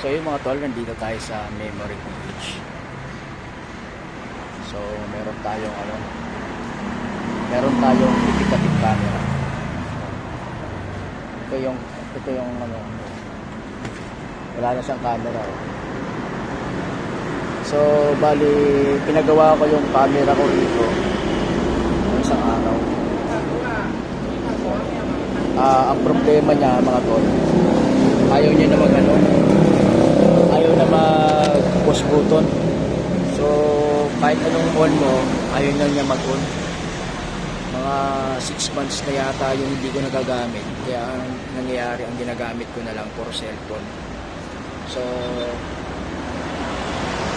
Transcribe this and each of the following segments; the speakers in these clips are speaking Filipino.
So yung mga tol, nandito tayo sa Memory Beach. So meron tayong ano, meron tayong indicative camera. Ito yung, ito yung ano, wala na siyang camera. oh. So bali, pinagawa ko yung camera ko dito ng isang araw. Ah, ang problema niya mga tol, ayaw niya na mag ano, ayaw na mag push button. So, kahit anong on mo, ayaw na niya mag on. Mga 6 months na yata yung hindi ko nagagamit. Kaya ang nangyayari, ang ginagamit ko na lang for cellphone. So,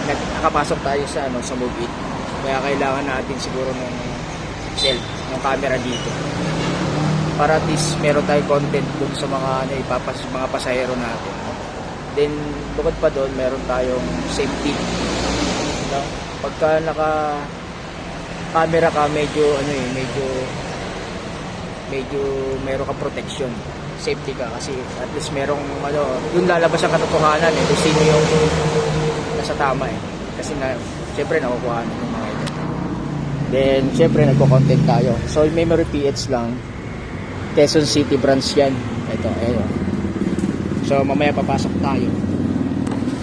nakapasok tayo sa ano sa Move It. Kaya kailangan natin siguro ng cell, ng camera dito. Para at least meron tayong content dun sa mga ano, ipapas, mga pasahero natin. Then, bukod pa doon, meron tayong safety. No? Pagka naka camera ka, medyo ano eh, medyo medyo meron ka protection. Safety ka kasi at least merong ano, dun lalabas ang katotohanan eh, kung sino yung nasa tama eh. Kasi na, syempre nakukuha ng mga ito. Then, syempre nagko-content tayo. So, memory PH lang. Quezon City branch yan. Ito, ayun. So, mamaya papasok tayo.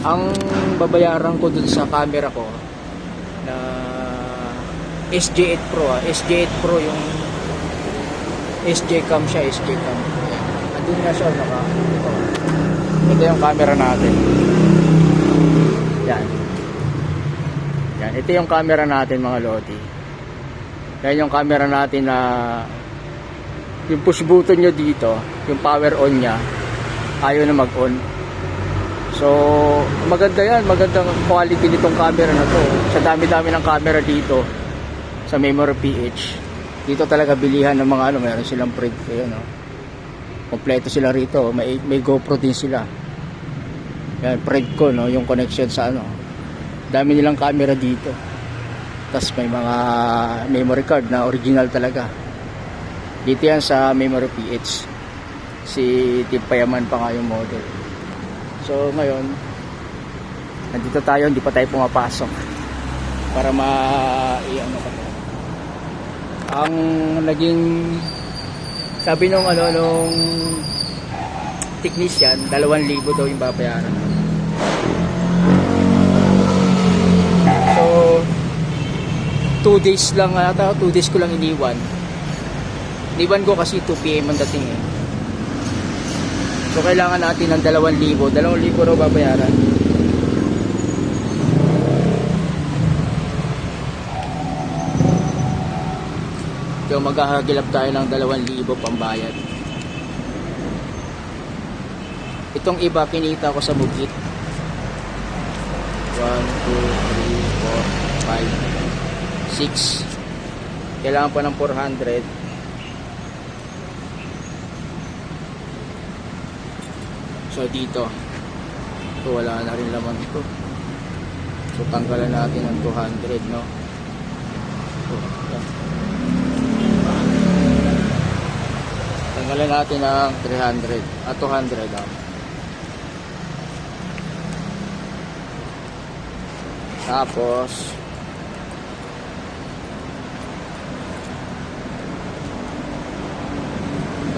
Ang babayaran ko dun sa camera ko na SJ8 Pro ah. SJ8 Pro yung SJ cam siya, SJ cam. Andun nga siya, naka, ito. Ito yung camera natin. Yan. Yan, ito yung camera natin mga lodi. Yan yung camera natin na yung push button nyo dito, yung power on niya, ayaw na mag-on. So, maganda yan, magandang quality nitong camera na to. Sa dami-dami ng camera dito sa Memory PH. Dito talaga bilihan ng mga ano, meron silang print kayo, no. Kompleto sila rito, may may GoPro din sila. Yan, print ko, no, yung connection sa ano. Dami nilang camera dito. Tapos may mga memory card na original talaga. Dito yan sa Memory PH. Si Tipayaman pa nga yung model. So ngayon, nandito tayo, hindi pa tayo pumapasok. Para ma i-ano ka. Ang naging sabi nung ano nung technician, 2,000 daw yung babayaran. So 2 days lang ata, 2 days ko lang iniwan. Iniwan ko kasi 2 PM ang dating eh. So kailangan natin ng 2,000. 2,000 raw babayaran. So maghahagilap tayo ng 2,000 pambayad. Itong iba kinita ko sa bukit. 1, 2, 3, 4, 5, 6. Kailangan pa ng 400. So dito, ito wala na rin laman ito. So tanggalan natin ng 200, no? So, yan. Tanggalan natin ng 300 at 200 ah. Tapos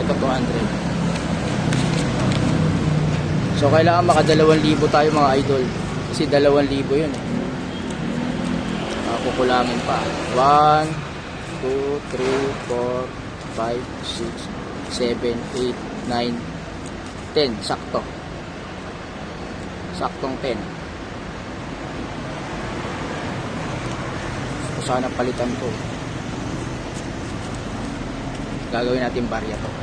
ito 200. So kailangan maka 2,000 tayo mga idol. Kasi 2,000 yun eh. Ah, kukulangin pa. 1, 2, 3, 4, 5, 6, 7, 8, 9, 10. Sakto. Saktong 10. So, sana palitan ko. Gagawin natin barya to.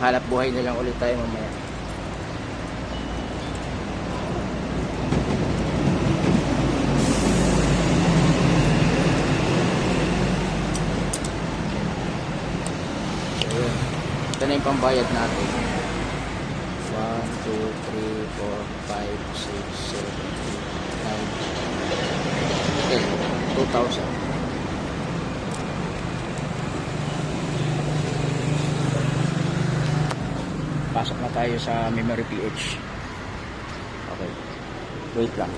Maghanap buhay na lang ulit tayo mamaya. Yun. Ito na yung pambayad natin. 1, 2, 3, 4, 5, 6, 7, 8, 9, 10. 2,000. Pasok na tayo sa memory PH. Okay. Wait lang.